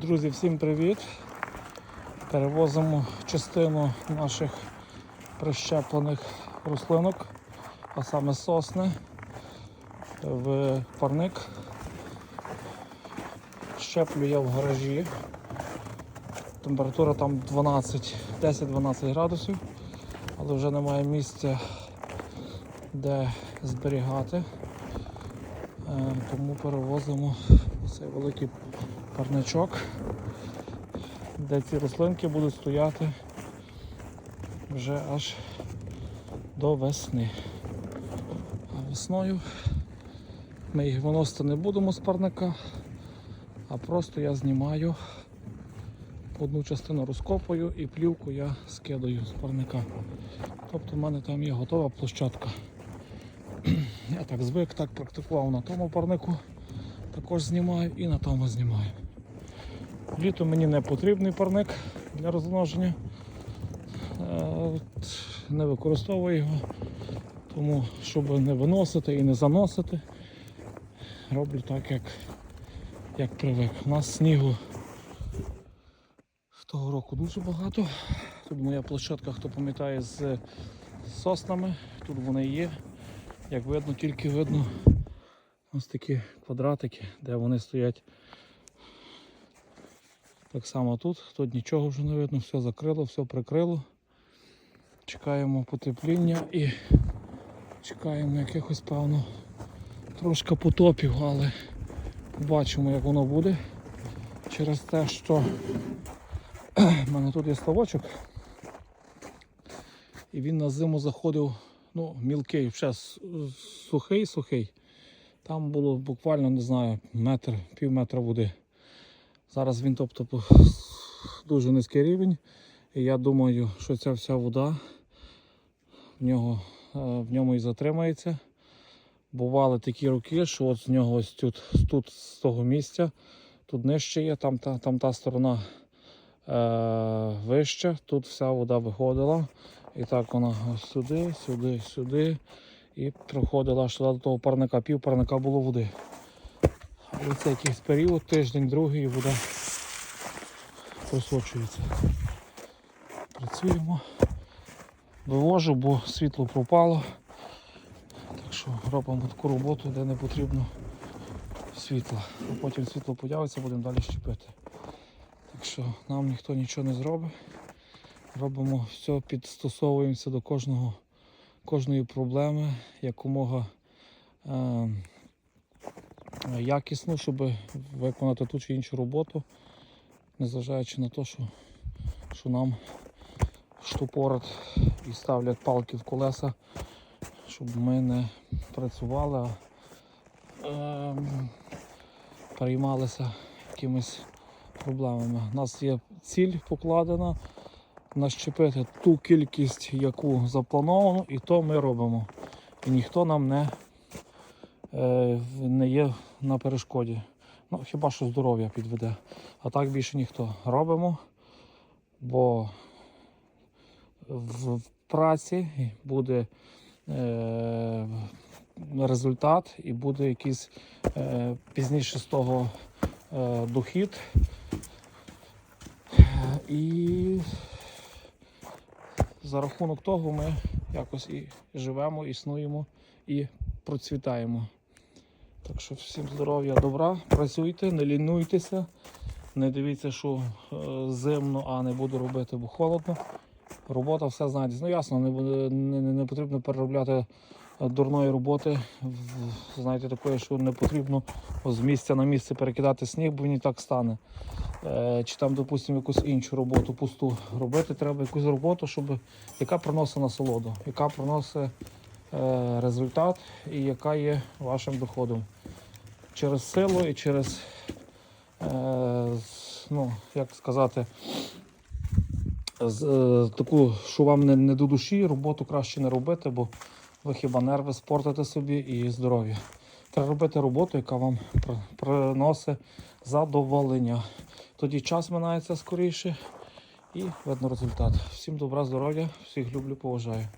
Друзі, всім привіт! Перевозимо частину наших прищеплених рослинок, а саме сосни в парник. Щеплю я в гаражі. Температура там 12, 10-12 градусів, але вже немає місця, де зберігати. Е, Тому перевозимо цей великий парничок, де ці рослинки будуть стояти вже аж до весни. А весною ми їх виносити не будемо з парника, а просто я знімаю одну частину розкопую і плівку я скидаю з парника. Тобто в мене там є готова площадка. Я так звик, так практикував на тому парнику, також знімаю і на тому знімаю. Літо мені не потрібний парник для розмноження. Не використовую його, тому щоб не виносити і не заносити, роблю так, як, як привик. У нас снігу того року дуже багато. Тут моя площадка, хто пам'ятає, з соснами. Тут вони є. Як видно, тільки видно ось такі квадратики, де вони стоять. Так само тут, тут нічого вже не видно, все закрило, все прикрило. Чекаємо потепління і чекаємо якихось певно трошки потопів, але побачимо як воно буде. Через те, що в мене тут є ставочок. І він на зиму заходив ну, мілкий, ще сухий, сухий. Там було буквально, не знаю, метр, пів метра води. Зараз він тобто дуже низький рівень. І я думаю, що ця вся вода в, нього, е, в ньому і затримається. Бували такі роки, що от з нього ось тут, тут з того місця, тут нижче є, там та, там та сторона е, вище, тут вся вода виходила. І так вона ось сюди, сюди, сюди. І проходила аж до того парника. Пів парника було води. Це якийсь період, тиждень, другий, і вода просочується. Працюємо. Вивожу, бо світло пропало. Так що робимо таку роботу, де не потрібно світла. А потім світло появиться, будемо далі щепити. Так що нам ніхто нічого не зробить. Робимо все, підстосовуємося до кожного, кожної проблеми якомога е, якісно, щоб виконати ту чи іншу роботу, незважаючи на те, що, що нам штопорять і ставлять палки в колеса, щоб ми не працювали, а е, переймалися якимись проблемами. У нас є ціль покладена нащепити ту кількість, яку заплановано, і то ми робимо. І ніхто нам не, не є на перешкоді. Ну, хіба що здоров'я підведе. А так більше ніхто. Робимо, бо в праці буде е, результат і буде якийсь е, пізніше з того е, дохід. І за рахунок того ми якось і живемо, існуємо і процвітаємо. Так що всім здоров'я, добра, працюйте, не лінуйтеся, не дивіться, що е, зимно, а не буду робити, бо холодно. Робота все знаєте. Ну ясно, не, не, не, потрібно переробляти е, дурної роботи. Знаєте, такої, що не потрібно з місця на місце перекидати сніг, бо він і так стане. Е, Чи там, допустимо, якусь іншу роботу пусту робити, треба якусь роботу, щоб, яка приносить насолоду, яка приносить результат і яка є вашим доходом. Через силу і через, е, ну, як сказати, з, е, таку, що вам не, не до душі, роботу краще не робити, бо ви хіба нерви спортите собі і здоров'я. Треба робити роботу, яка вам приносить задоволення. Тоді час минається скоріше і видно результат. Всім добра, здоров'я, всіх люблю, поважаю.